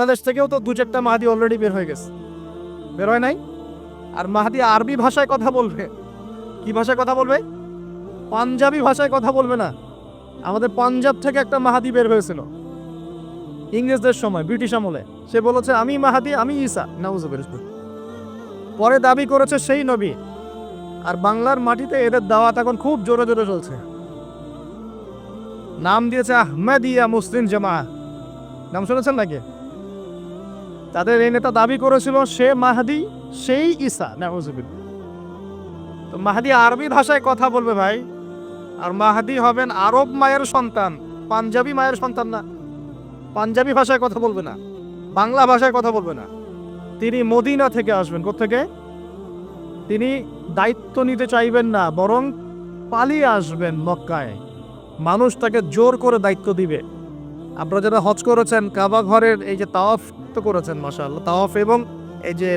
বাংলাদেশ থেকেও তো দু চারটা মাহাদি অলরেডি বের হয়ে গেছে। বের হয় নাই? আর মাহাদি আরবি ভাষায় কথা বলবে। কি ভাষায় কথা বলবে? পাঞ্জাবি ভাষায় কথা বলবে না। আমাদের পাঞ্জাব থেকে একটা মাহাদি বের হয়েছিল। ইংরেজদের সময়, ব্রিটিশ আমলে। সে বলেছে, আমি মাহাদি, আমি ঈসা। নাউজুবিল্লাহ। পরে দাবি করেছে সেই নবী। আর বাংলার মাটিতে এদের দাওয়াত এখন খুব জোরে জোরে চলছে। নাম দিয়েছে আহমেদিয়া মুসলিম জামা নাম শুনেছেন নাকি? তাদের এই নেতা দাবি করেছিল সে মাহাদি, সেই ঈসা নাউজুবিল্লাহ তো মাহাদি আরবি ভাষায় কথা বলবে ভাই। আর মাহাদি হবেন আরব মায়ের সন্তান, পাঞ্জাবি মায়ের সন্তান না। পাঞ্জাবি ভাষায় কথা বলবে না, বাংলা ভাষায় কথা বলবে না। তিনি মদিনা থেকে আসবেন কোথেকে তিনি দায়িত্ব নিতে চাইবেন না, বরং পালিয়ে আসবেন মক্কায়। মানুষ তাকে জোর করে দায়িত্ব দিবে। আপনারা যারা হজ করেছেন কাবা ঘরের এই যে তাওয়াফ তো করেছেন মাশাআল্লাহ। তাওয়াফ এবং এই যে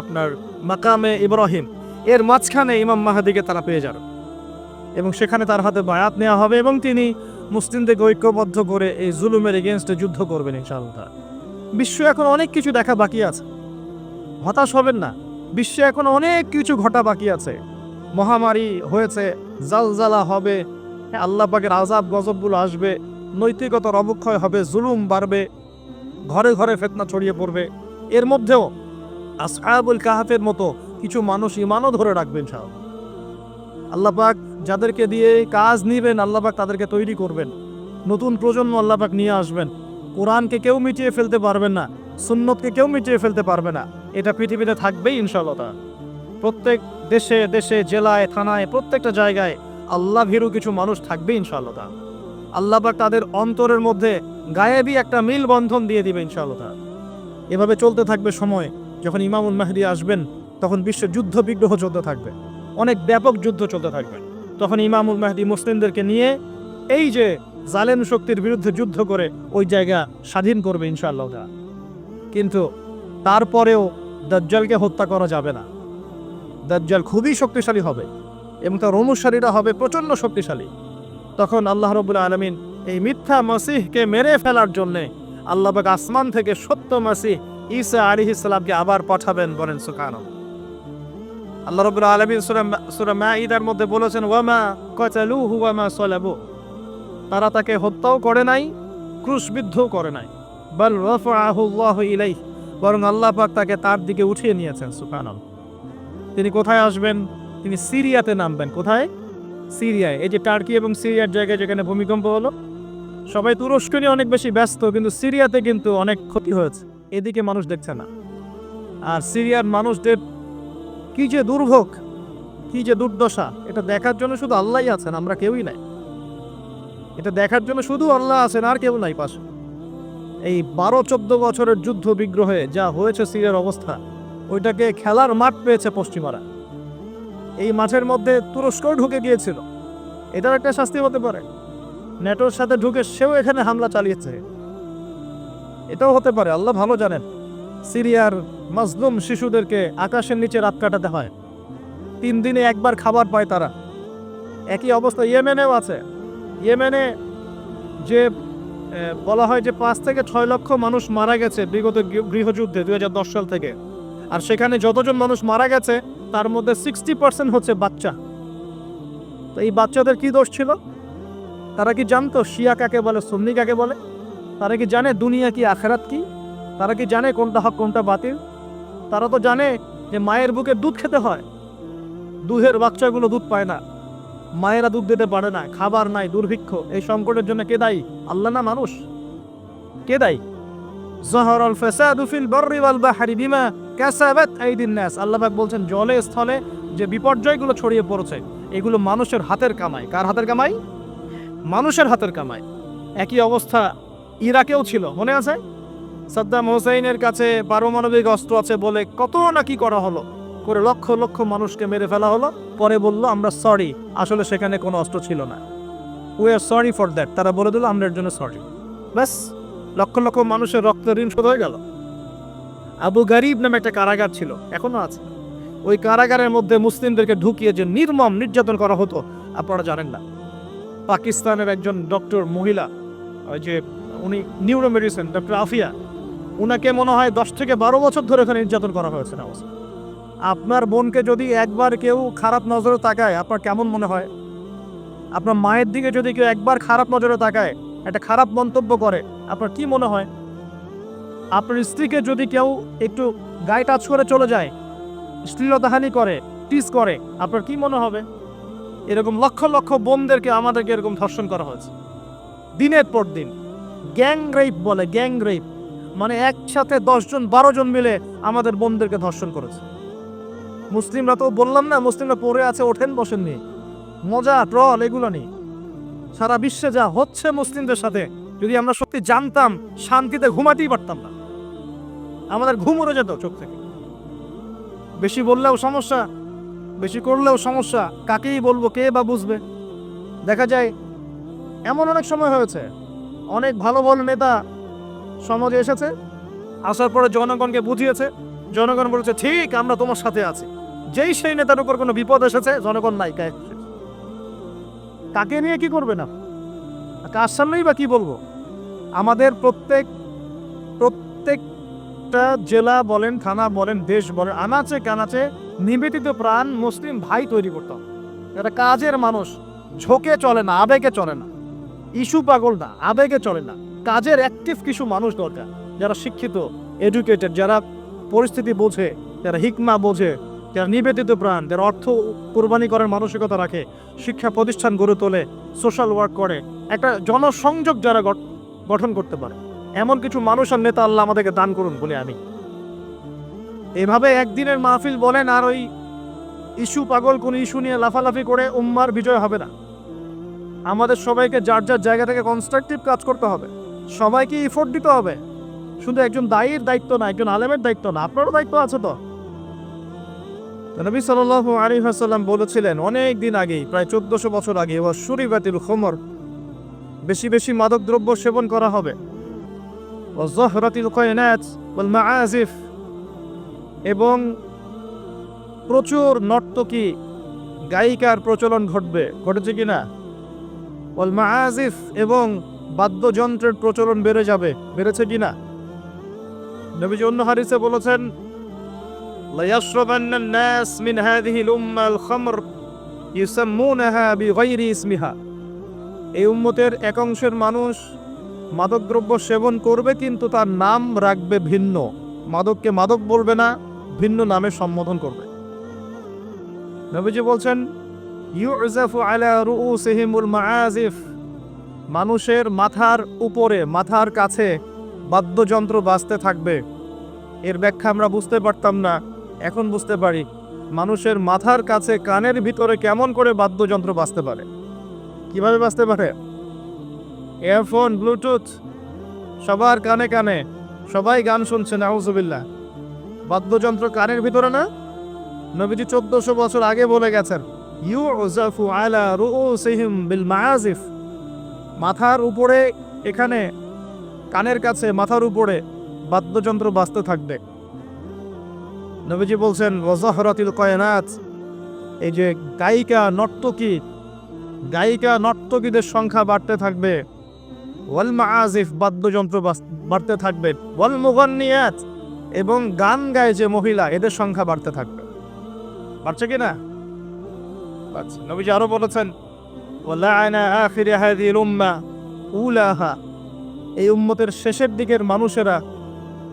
আপনার মাকামে ইব্রাহিম এর মাঝখানে ইমাম মাহাদিকে তারা পেয়ে যাবে। এবং সেখানে তার হাতে বায়াত নেওয়া হবে এবং তিনি মুসলিমদেরকে ঐক্যবদ্ধ করে এই জুলুমের এগেনস্টে যুদ্ধ করবেন ইনশাআল্লাহ। বিশ্ব এখন অনেক কিছু দেখা বাকি আছে। হতাশ হবেন না। বিশ্বে এখন অনেক কিছু ঘটা বাকি আছে। মহামারী হয়েছে জালজালা হবে হ্যাঁ, আল্লাহ পাকের আজাব গজবগুলো আসবে। নৈতিকতার অবক্ষয় হবে, জুলুম বাড়বে, ঘরে ঘরে ফেতনা ছড়িয়ে পড়বে। এর মধ্যেও আসহাবুল কাহাফের মতো কিছু মানুষ ইমানও ধরে রাখবেন সাহেব আল্লাহ পাক যাদেরকে দিয়ে কাজ নিবেন, আল্লাহ পাক তাদেরকে তৈরি করবেন। নতুন প্রজন্ম আল্লাহ পাক নিয়ে আসবেন। কোরআনকে কেউ মিটিয়ে ফেলতে পারবেন না, সুন্নতকে কেউ মিটিয়ে ফেলতে পারবে না। এটা পৃথিবীতে থাকবেই ইনশাআল্লাহ প্রত্যেক দেশে দেশে, জেলায়, থানায়, প্রত্যেকটা জায়গায় আল্লাহ ভীরু কিছু মানুষ থাকবে ইনশাআল্লাহ তাআলা। আল্লাহ পাক তাদের অন্তরের মধ্যে গায়েবী একটা মিল বন্ধন দিয়ে দিবে ইনশাআল্লাহ এভাবে চলতে থাকবে সময়, যখন ইমামুল মাহদি আসবেন, তখন বিশ্বে যুদ্ধ বিগ্রহ চলতে থাকবে। অনেক ব্যাপক যুদ্ধ চলতে থাকবে। তখন ইমামুল মাহদি মুসলিমদেরকে নিয়ে এই যে জালেম শক্তির বিরুদ্ধে যুদ্ধ করে ওই জায়গা স্বাধীন করবে ইনশাআল্লাহ কিন্তু তারপরেও দাজ্জালকে হত্যা করা যাবে না। দাজ্জাল খুবই শক্তিশালী হবে এবং তার অনুসারীরা হবে প্রচণ্ড শক্তিশালী। তখন আল্লাহ রবুল্লা আলমিন এই মিথ্যা মসিহকে মেরে ফেলার জন্যে আল্লাহ পাক আসমান থেকে সত্য মাসিহ ঈসা আলী ইসলামকে আবার পাঠাবেন বলেন সুকান আল্লাহ রবুল্লা আলমিন সুরা মাঈদার মধ্যে বলেছেন, ওয়ামা কচালু হুয়ামা সলাবু। তারা তাকে হত্যাও করে নাই, ক্রুশবিদ্ধও করে নাই। বল রফাহুল্লাহ ইলাই বরং আল্লাহ পাক তাকে তার দিকে উঠিয়ে নিয়েছেন সুকান তিনি কোথায় আসবেন? তিনি সিরিয়াতে নামবেন। কোথায়? সিরিয়ায়। এই যে টার্কি এবং সিরিয়ার জায়গায় যেখানে ভূমিকম্প হলো, সবাই তুরস্ক নিয়ে অনেক বেশি ব্যস্ত, কিন্তু সিরিয়াতে কিন্তু অনেক ক্ষতি হয়েছে। এদিকে মানুষ দেখছে না। আর সিরিয়ার মানুষদের কি যে দুর্ভোগ, কি যে দুর্দশা, এটা দেখার জন্য শুধু আল্লাহই আছেন, আমরা কেউই নাই। এটা দেখার জন্য শুধু আল্লাহ আছেন, আর কেউ নাই পাশে। এই বারো চোদ্দ বছরের যুদ্ধ বিগ্রহে যা হয়েছে সিরিয়ার অবস্থা, ওইটাকে খেলার মাঠ পেয়েছে পশ্চিমারা। এই মাঠের মধ্যে তুরস্কও ঢুকে গিয়েছিল। এটার একটা শাস্তি হতে পারে। নেটোর সাথে ঢুকে সেও এখানে হামলা চালিয়েছে। এটাও হতে পারে, আল্লাহ ভালো জানেন। সিরিয়ার মাজলুম শিশুদেরকে আকাশের নিচে রাত কাটাতে হয়। তিন দিনে একবার খাবার পায় তারা। একই অবস্থা ইয়েমেনেও আছে। ইয়েমেনে যে বলা হয় যে পাঁচ থেকে ছয় লক্ষ মানুষ মারা গেছে বিগত গৃহ- গৃহযুদ্ধে দুই হাজার দশ সাল থেকে। আর সেখানে যতজন মানুষ মারা গেছে তার মধ্যে সিক্সটি পার্সেন্ট হচ্ছে বাচ্চা। তো এই বাচ্চাদের কি দোষ ছিল? তারা কি জানতো শিয়া কাকে বলে, সুন্নি কাকে বলে? তারা কি জানে দুনিয়া কি, আখেরাত কি? তারা কি জানে কোনটা হক, কোনটা বাতিল? তারা তো জানে যে মায়ের বুকে দুধ খেতে হয়। দুধের বাচ্চাগুলো দুধ পায় না। মায়েরা দুধ দিতে পারে না, খাবার নাই, দুর্ভিক্ষ। এই সংকটের জন্য কে দায়ী? আল্লাহ না মানুষ? কে দায়ী? জহরল ফাসাদু ফিল বাহরি বিমা কাসাবাত আইদিন নাস। আল্লাহ পাক বলছেন, জলে, স্থলে যে বিপর্যয়গুলো ছড়িয়ে পড়েছে, এগুলো মানুষের হাতের কামাই। কার হাতের কামাই? মানুষের হাতের কামাই। একই অবস্থা ইরাকেও ছিল, মনে আছে? সাদ্দাম হোসেইনের কাছে পারমাণবিক অস্ত্র আছে বলে কত না কি করা হলো? করে লক্ষ লক্ষ মানুষকে মেরে ফেলা হলো, পরে বলল, আমরা সরি আসলে সেখানে কোনো অস্ত্র ছিল না। We are sorry for that তারা বলে দিল, আমরা এর জন্য সরি ব্যাস, লক্ষ লক্ষ মানুষের রক্ত ঋণ শোধ হয়ে গেল। আবু গরিব নামে একটা কারাগার ছিল এখনও আছে। ওই কারাগারের মধ্যে মুসলিমদেরকে ঢুকিয়ে যে নির্মম নির্যাতন করা হতো, আপনারা জানেন না। পাকিস্তানের একজন ডক্টর মহিলা, ওই যে উনি নিউরো মেডিসিন ডক্টর আফিয়া, উনাকে মনে হয় দশ থেকে বারো বছর ধরে ওখানে নির্যাতন করা হয়েছে না আপনার বোনকে যদি একবার কেউ খারাপ নজরে তাকায়, আপনার কেমন মনে হয়? আপনার মায়ের দিকে যদি কেউ একবার খারাপ নজরে তাকায়, একটা খারাপ মন্তব্য করে, আপনার কি মনে হয়? আপনার স্ত্রীকে যদি কেউ একটু গায়ে টাচ করে চলে যায়, শ্লীলতাহানি করে টিস করে, আপনার কি মনে হবে? এরকম লক্ষ লক্ষ বোনদেরকে আমাদেরকে এরকম ধর্ষণ করা হয়েছে। দিনের পর দিন। গ্যাং রেপ বলে, গ্যাং রেপ। মানে একসাথে দশজন বারো জন মিলে আমাদের বোনদেরকে ধর্ষণ করেছে। মুসলিমরা তো বললাম না, মুসলিমরা পড়ে আছে, ওঠেন, বসেন নিয়ে মজা, ট্রল, এগুলো নেই। সারা বিশ্বে যা হচ্ছে মুসলিমদের সাথে, যদি আমরা সত্যি জানতাম, শান্তিতে ঘুমাতেই পারতাম না। আমাদের ঘুম উড়ে যেত চোখ থেকে। বেশি বললেও সমস্যা, বেশি করলেও সমস্যা, কাকেই বলব, কে বা বুঝবে? দেখা যায়, এমন অনেক সময় হয়েছে, অনেক ভালো ভালো নেতা সমাজে এসেছে, আসার পরে জনগণকে বুঝিয়েছে, জনগণ বলেছে, ঠিক, আমরা তোমার সাথে আছি। যেই সেই নেতার উপর কোনো বিপদ এসেছে, জনগণ নাই কাকে নিয়ে কি করবে না? কার সামনেই বা কি বলব? আমাদের প্রত্যেক প্রত্যেক প্রত্যেকটা জেলা বলেন, থানা বলেন, দেশ বলেন, আনাচে কানাচে নিবেদিত প্রাণ মুসলিম ভাই তৈরি করতাম এটা কাজের মানুষ ঝোঁকে চলে না, আবেগে চলে না। ইস্যু পাগল না, আবেগে চলে না। কাজের অ্যাক্টিভ কিছু মানুষ দরকার, যারা শিক্ষিত এডুকেটেড যারা পরিস্থিতি বোঝে, যারা হিকমা বোঝে, যারা নিবেদিত প্রাণ, যারা অর্থ কোরবানি করার মানসিকতা রাখে, শিক্ষা প্রতিষ্ঠান গড়ে তোলে সোশ্যাল ওয়ার্ক করে। একটা জনসংযোগ যারা গঠন করতে পারে। এমন কিছু মানুষ আর নেতা আল্লাহ আমাদেরকে দান করুন বলে আমি। এভাবে একদিনের মাহফিল বলেন আর ওই ইস্যু পাগল কোন ইস্যু নিয়ে লাফালাফি করে উম্মার বিজয় হবে না। আমাদের সবাইকে যার যার জায়গা থেকে কনস্ট্রাকটিভ কাজ করতে হবে। সবাইকে ইফোর্ট দিতে হবে। শুধু একজন দায়ীর দায়িত্ব না, একজন আলেমের দায়িত্ব না, আপনারও দায়িত্ব আছে তো। নবী সাল্লাল্লাহু আলাইহি ওয়াসাল্লাম বলেছিলেন, অনেক দিন আগেই, প্রায় চোদ্দশো বছর আগে, ওয়া শুরিবাতিল খোমর, বেশি বেশি মাদক দ্রব্য সেবন করা হবে। ওয়া জহরাতিল কয়নাত ওয়াল মাআজিফ এবং প্রচুর নর্তকী গায়িকার প্রচলন ঘটবে ঘটেছে কি না ওয়াল মাআজিফ এবং বাদ্যযন্ত্রের প্রচলন বেড়ে যাবে বেড়েছে কি না নবীজি অন্য হাদিসে বলেছেন ليشربن الناس من هذه الأمة الخمر يسمونها بغير اسمها এই উম্মতের এক অংশের মানুষ মাদকদ্রব্য সেবন করবে কিন্তু তার নাম রাখবে ভিন্ন। মাদককে মাদক বলবে না, ভিন্ন নামে সম্বোধন করবে। নবীজি বলছেন মানুষের মাথার উপরে, মাথার কাছে বাদ্যযন্ত্র বাজতে থাকবে। এর ব্যাখ্যা আমরা বুঝতে পারতাম না, এখন বুঝতে পারি মানুষের মাথার কাছে কানের ভিতরে কেমন করে বাদ্যযন্ত্র বাজতে পারে। কীভাবে বাজতে পারে? এয়ারফোন ব্লুটুথ সবার কানে কানে। সবাই গান শুনছে নাউজুবিল্লাহ। বাদ্যযন্ত্র কানের ভিতরে না? নবীজি চোদ্দশো বছর আগে বলে গেছেন ইউ ওজাফু আলা রুউসিহিম বিল মাআজিফ মাথার উপরে, এখানে, কানের কাছে, মাথার উপরে বাদ্যযন্ত্র বাজতে থাকবে। নবীজি বলছেন, ওয়াজাহরাতিল কয়নাত। এই যে গায়িকা, নর্তকী, গায়িকা, নর্তকীদের সংখ্যা বাড়তে থাকবে। ওয়াল মাআজিফ বাদ্যযন্ত্র বাড়তে থাকবে। ওয়াল মুগান্নিয়াত, এবং গান গায় যে মহিলা, এদের সংখ্যা বাড়তে থাকবে। বাড়ছে কি না? বাড়ছে। নবীজি আরও বলেছেন ওয়ালাআনা আখির হাযিহিল উম্মাহ উলাহা। এই উম্মতের শেষের দিকের মানুষেরা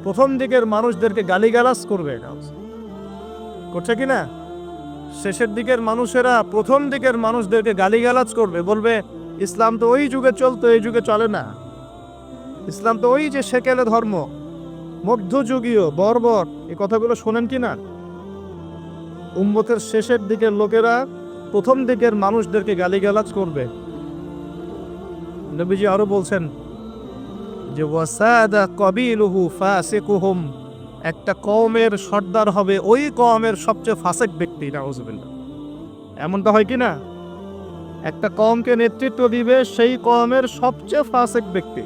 প্রথম দিকের মানুষদেরকে গালিগালাজ করবে। করছে কি না? শেষের দিকের মানুষেরা প্রথম দিকের মানুষদেরকে গালিগালাজ করবে। বলবে ইসলাম তো ওই যুগে চলতো, এই যুগে চলে না। ইসলাম তো ওই যে সেকেলে ধর্ম, মধ্যযুগীয়, বর্বর, এই কথাগুলো শোনেন কি না? উম্মতের শেষের দিকের লোকেরা প্রথম দিকের মানুষদেরকে গালিগালাজ করবে। নবীজি আরও বলছেন যে, ওয়াসাদা কবিলুহু ফাসিকুহুম একটা কওমের সর্দার হবে ওই কওমের সবচেয়ে ফাসেক ব্যক্তি, নাউজুবিল্লাহ। এমনটা হয় কি না? একটা কওমকে নেতৃত্ব দিবে সেই কওমের সবচেয়ে ফাসেক ব্যক্তি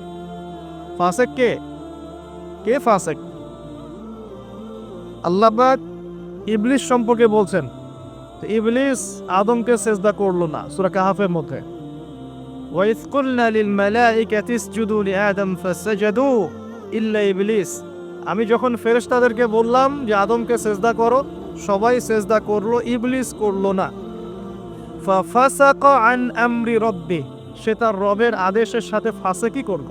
ফাসেক কে কে ফাসেক আল্লাহ পাক ইবলিস সম্পর্কে বলছেন তো ইবলিস আদমকে সেজদা করলো না সূরা কাহাফের মধ্যে وإذ قلنا للملائكة اسجدوا لآدم فسجدوا إلا إبليس আমি যখন ফেরেশতাদেরকে বললাম যে আদমকে সেজদা করো সবাই সেজদা করলো ইবলিস করলো না ফাসাক আন আমরি রব্বি, সে তার রবের আদেশের সাথে ফাঁসে কি করব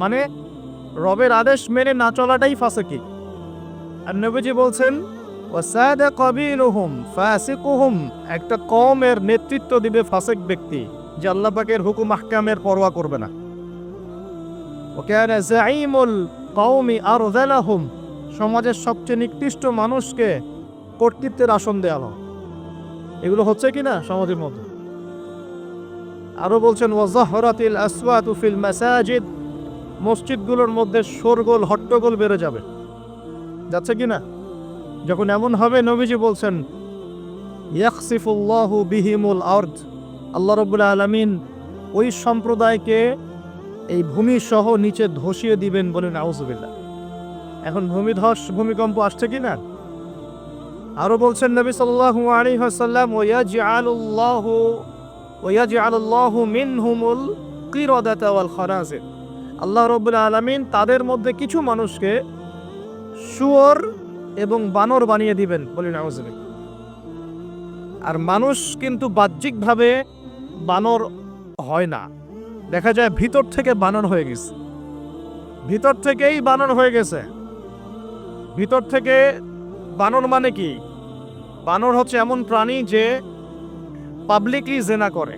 মানে রবের আদেশ মেনে না চলাটাই ফাঁসে কি আর নবীজি বলছেন, ওয়াসাদা কবিলুহুম, ফাসিকুহুম একটা কওমের নেতৃত্ব দিবে ফাসিক ব্যক্তি, যে আল্লাহ পাকের হুকুম আহকামের পরোয়া করবে না। ওকানা জাইমুল কওমি আরযালাহুম সমাজের সবচেয়ে নিকৃষ্ট মানুষকে কর্তৃত্বের আসন দেওয়া হয়। এগুলো হচ্ছে কি না সমাজের মধ্যে? আরও বলছেন ওয়াজাহরাতিল আসওয়াতু ফিল মাসাজিদ মসজিদগুলোর মধ্যে শোরগোল, হট্টগোল বেড়ে যাবে। যাচ্ছে কি না? যখন এমন হবে, নবীজি বলছেন ইয়াকসিফুল্লাহু বিহিমুল আর্দ আল্লাহ রব্বুল আলামিন ওই সম্প্রদায়কে এই ভূমি সহ নিচে ধসিয়ে দিবেন বলে নাউজুবিল্লাহ এখন ভূমিধস, ভূমিকম্প আসছে কি না? আরও বলছেন নবী সাল্লাল্লাহু আলাইহি ওয়াসাল্লাম, ওয়াজআলুল্লাহু ওয়াজআলুল্লাহু মিনহুমুল কিরাদাতা ওয়াল খানাজির আল্লাহ রাব্বুল আলামিন তাদের মধ্যে কিছু মানুষকে শুয়োর এবং বানর বানিয়ে দিবেন। বলি নাউজুবিল্লাহ আর মানুষ কিন্তু বাহ্যিকভাবে বানর হয় না। দেখা যায় ভিতর থেকে বানর হয়ে গেছে। ভিতর থেকেই বানর হয়ে গেছে। ভিতর থেকে বানর মানে কি? বানর হচ্ছে এমন প্রাণী যে পাবলিকলি জেনা করে।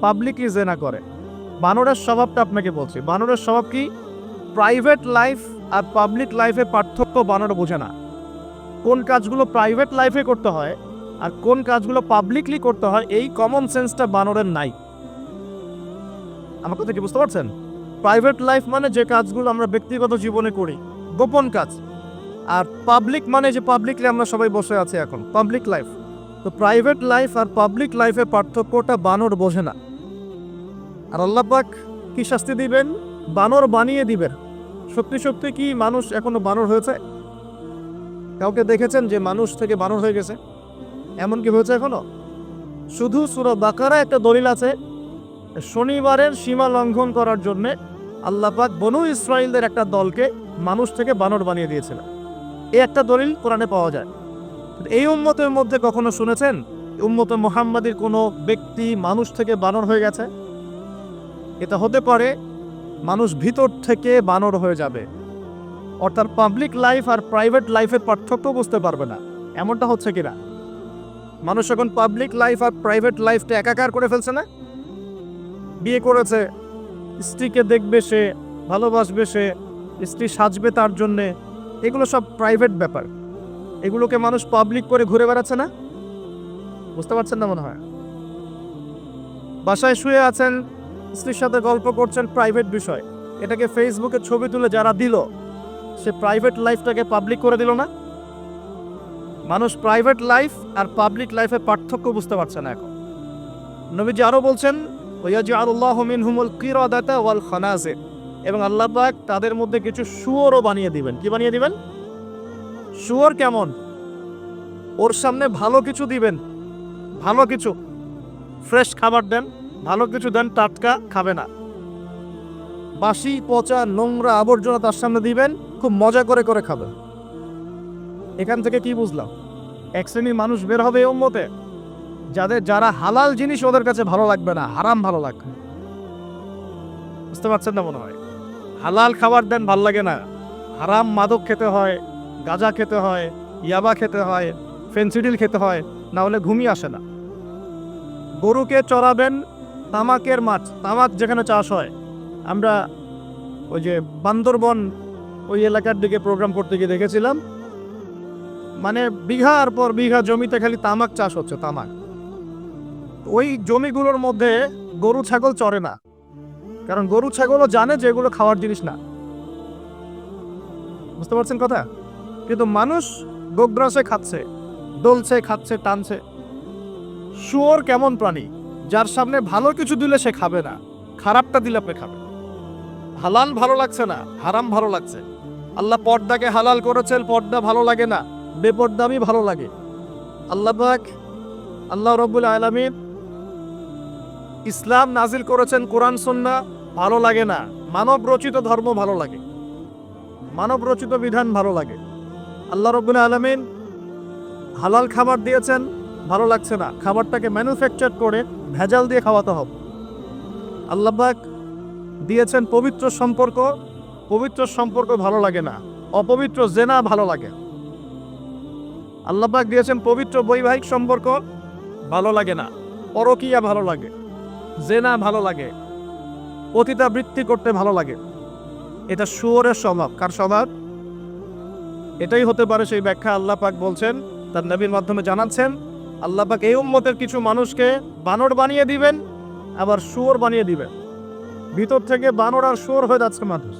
পাবলিকলি জেনা করে। বানরের স্বভাবটা আপনাকে বলছি। বানরের স্বভাব কি? প্রাইভেট লাইফ আর পাবলিক লাইফে পার্থক্য বানর বোঝে না। কোন কাজগুলো প্রাইভেট লাইফে করতে হয় আর কোন কাজগুলো পাবলিকলি করতে হয়, এই কমন সেন্সটা বানরের নাই। আমার কথা কি বুঝতে পারছেন? প্রাইভেট লাইফ মানে যে কাজগুলো আমরা ব্যক্তিগত জীবনে করি, গোপন কাজ। আর পাবলিক মানে যে পাবলিকলি আমরা সবাই বসে আছি এখন পাবলিক লাইফ তো প্রাইভেট লাইফ আর পাবলিক লাইফের পার্থক্যটা বানর বোঝে না। আর আল্লাহ পাক কি শাস্তি দিবেন? বানর বানিয়ে দিবেন। সত্যি সত্যি কি মানুষ এখনও বানর হয়েছে? কাউকে দেখেছেন যে মানুষ থেকে বানর হয়ে গেছে? এমন কি হয়েছে এখনও? শুধু সুরা বাকারা একটা দলিল আছে, শনিবারের সীমা লঙ্ঘন করার জন্যে আল্লাপাক বনু ইসরায়েলদের একটা দলকে মানুষ থেকে বানর বানিয়ে দিয়েছিল এই একটা দলিল কোরআনে পাওয়া যায়। এই উম্মতের মধ্যে কখনো শুনেছেন, উম্মতে মোহাম্মদের কোনো ব্যক্তি মানুষ থেকে বানর হয়ে গেছে? এটা হতে পারে মানুষ ভিতর থেকে বানর হয়ে যাবে। অর্থাৎ পাবলিক লাইফ আর প্রাইভেট লাইফের পার্থক্য বুঝতে পারবে না। এমনটা হচ্ছে কিনা? মানুষ এখন পাবলিক লাইফ আর প্রাইভেট লাইফটা একাকার করে ফেলছে না? বিয়ে করেছে, স্ত্রীকে দেখবে সে, ভালোবাসবে সে, স্ত্রী সাজবে তার জন্যে এগুলো সব প্রাইভেট ব্যাপার। এগুলোকে মানুষ পাবলিক করে ঘুরে বেড়াচ্ছে না? বুঝতে পারছেন না মনে হয়? বাসায় শুয়ে আছেন, স্ত্রীর সাথে গল্প করছেন প্রাইভেট বিষয়। এটাকে ফেসবুকে ছবি তুলে যারা দিল, সে প্রাইভেট লাইফটাকে পাবলিক করে দিল না? মানুষ প্রাইভেট লাইফ আর পাবলিক লাইফের পার্থক্য বুঝতে পারছে না এখন। নবীজি আরও বলছেন, ওয়াজআলুল্লাহু মিনহুমুল কিরাদাতা ওয়াল খানাজির। এবং আল্লাহ পাক তাদের মধ্যে কিছু শুয়োরও বানিয়ে দিবেন। কি বানিয়ে দিবেন? শুয়োর কেমন? ওর সামনে ভালো কিছু দিবেন। ভালো কিছু। ফ্রেশ খাবার দেন। ভালো কিছু দেন, টাটকা খাবে না। বাসি, পচা, নোংরা আবর্জনা তার সামনে দিবেন, খুব মজা করে করে খাবে এখান থেকে কি বুঝলাম? এক শ্রেণির মানুষ বের হবে এই মতে যাদের, যারা হালাল জিনিস ওদের কাছে ভালো লাগবে না, হারাম ভালো লাগবে বুঝতে পারছেন না মনে হয়? হালাল খাবার দেন ভালো লাগে না। হারাম মাদক খেতে হয়, গাঁজা খেতে হয়, ইয়াবা খেতে হয়, ফেন্সিডিল খেতে হয়, না হলে ঘুমিয়ে আসে না। গরুকে চড়াবেন তামাকের মাছ, তামাক যেখানে চাষ হয়। আমরা ওই যে বান্দরবন ওই এলাকার দিকে প্রোগ্রাম করতে গিয়ে দেখেছিলাম। মানে বিঘার পর বিঘা জমিতে খালি তামাক চাষ হচ্ছে, তামাক। ওই জমিগুলোর মধ্যে গরু, ছাগল চড়ে না। কারণ গরু, ছাগলও জানে যে এগুলো খাওয়ার জিনিস না। বুঝতে পারছেন কথা? কিন্তু মানুষ গোগ্রাসে খাচ্ছে, দলছে, খাচ্ছে, টানছে। শুয়োর কেমন প্রাণী? যার সামনে ভালো কিছু দিলে সে খাবে না, খারাপটা দিলে আপনি খাবে হালাল ভালো লাগছে না, হারাম ভালো লাগছে। আল্লাহ পর্দাকে হালাল করেছেন, পর্দা ভালো লাগে না, বেপর্দামি ভালো লাগে। আল্লাহ আল্লাহ রব্বুল আলমিন ইসলাম নাজিল করেছেন কোরআন সন্না ভালো লাগে না। মানব রচিত ধর্ম ভালো লাগে। মানব রচিত বিধান ভালো লাগে। আল্লাহ রবুল্লা আলমিন হালাল খাবার দিয়েছেন, ভালো লাগছে না। খাবারটাকে ম্যানুফ্যাকচার করে ভেজাল দিয়ে খাওয়াতে হবে। আল্লাহবাক দিয়েছেন পবিত্র সম্পর্ক। পবিত্র সম্পর্ক ভালো লাগে না। অপবিত্র জেনা ভালো লাগে। আল্লাহবাক দিয়েছেন পবিত্র বৈবাহিক সম্পর্ক ভালো লাগে না। পরকিয়া ভালো লাগে। জেনা ভালো লাগে। পতিতাবৃত্তি করতে ভালো লাগে। এটা শুয়োরের স্বভাব। কার স্বভাব? এটাই হতে পারে সেই ব্যাখ্যা আল্লাহ পাক বলছেন, তার নবীর মাধ্যমে জানাচ্ছেন, আল্লাহ পাক এই উম্মতের কিছু মানুষকে বানর বানিয়ে দিবেন, আবার শুয়োর বানিয়ে দিবেন। ভিতর থেকে বানর আর শুয়োর হয়ে যাচ্ছে মানুষ।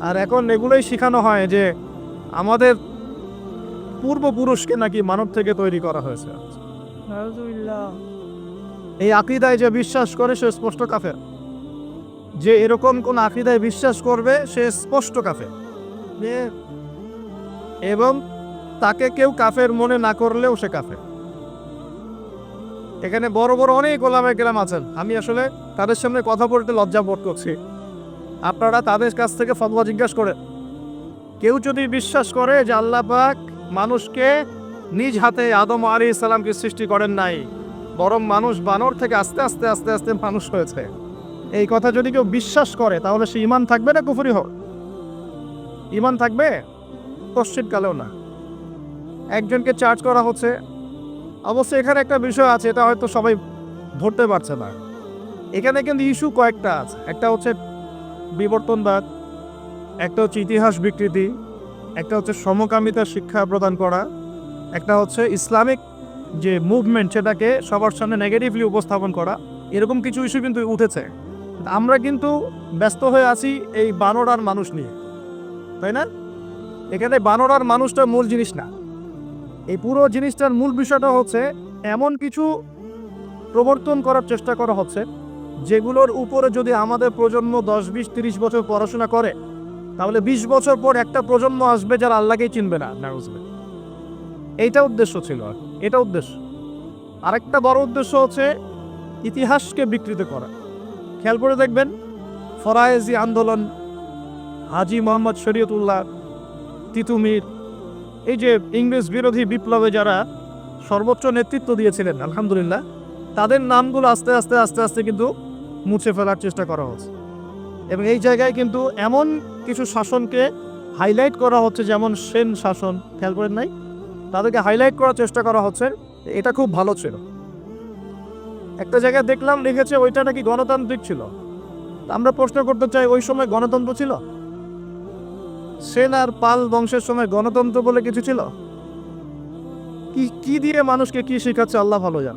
আর এখন এগুলোই শেখানো হয় যে আমাদের পূর্বপুরুষকে নাকি মানব থেকে তৈরি করা হয়েছে। এই আকিদায় যে বিশ্বাস করে, সে স্পষ্ট কাফের। যে এরকম কোন আকিদায় বিশ্বাস করবে, সে স্পষ্ট কাফের। এবং তাকে কেউ কাফের মনে না করলেও সে কাফের। এখানে বড় বড় অনেক ওলামে গ্রাম আছেন। আমি আসলে তাদের সামনে কথা বলতে লজ্জা বোধ করছি। আপনারা তাদের কাছ থেকে ফতোয়া জিজ্ঞাসা করে কেউ যদি বিশ্বাস করে যে আল্লাহ পাক মানুষকে নিজ হাতে আদম আলী ইসলামকে সৃষ্টি করেন নাই বরং মানুষ বানর থেকে আস্তে আস্তে আস্তে আস্তে মানুষ হয়েছে। এই কথা যদি কেউ বিশ্বাস করে, তাহলে সে ইমান থাকবে না কুফরি হোক? ইমান থাকবে? কশ্চিত কালেও না। একজনকে চার্জ করা হচ্ছে। অবশ্যই এখানে একটা বিষয় আছে, এটা হয়তো সবাই ধরতে পারছে না। এখানে কিন্তু ইস্যু কয়েকটা আছে। একটা হচ্ছে বিবর্তনবাদ, একটা হচ্ছে ইতিহাস বিকৃতি, একটা হচ্ছে সমকামিতা শিক্ষা প্রদান করা, একটা হচ্ছে ইসলামিক যে মুভমেন্ট সেটাকে সবার সামনে নেগেটিভলি উপস্থাপন করা, এরকম কিছু ইস্যু কিন্তু উঠেছে। আমরা কিন্তু ব্যস্ত হয়ে আছি এই বানর আর মানুষ নিয়ে। তাই না? এখানে বানর আর মানুষটা মূল জিনিস না। এই পুরো জিনিসটার মূল বিষয়টা হচ্ছে, এমন কিছু প্রবর্তন করার চেষ্টা করা হচ্ছে, যেগুলোর উপরে যদি আমাদের প্রজন্ম দশ, বিশ, তিরিশ বছর পড়াশোনা করে, তাহলে বিশ বছর পর একটা প্রজন্ম আসবে যারা আল্লাহকেই চিনবে না নাউজবে এইটা উদ্দেশ্য ছিল আর। এটা উদ্দেশ্য। আরেকটা বড় উদ্দেশ্য হচ্ছে ইতিহাসকে বিকৃত করা। খেয়াল করে দেখবেন, ফরায়েজি আন্দোলন, হাজি মোহাম্মদ শরীয়তুল্লাহ, তিতুমির, এই যে ইংরেজ বিরোধী বিপ্লবে যারা সর্বোচ্চ নেতৃত্ব দিয়েছিলেন, আলহামদুলিল্লাহ, তাদের নামগুলো আস্তে আস্তে আস্তে আস্তে কিন্তু মুছে ফেলার চেষ্টা করা হচ্ছে। এবং এই জায়গায় কিন্তু এমন কিছু শাসনকে হাইলাইট করা হচ্ছে যেমন সেন শাসন, খেয়াল করেন নাই? তাদেরকে হাইলাইট করার চেষ্টা করা হচ্ছে। এটা খুব ভালো ছিল। একটা জায়গায় দেখলাম, লিখেছে ওইটা নাকি গণতান্ত্রিক ছিল। আমরা প্রশ্ন করতে চাই, ওই সময় গণতন্ত্র ছিল? সেন আর পাল বংশের সময় গণতন্ত্র বলে কিছু ছিল? কি কি দিয়ে মানুষকে কি শিখাচ্ছে, আল্লাহ ভালো জান।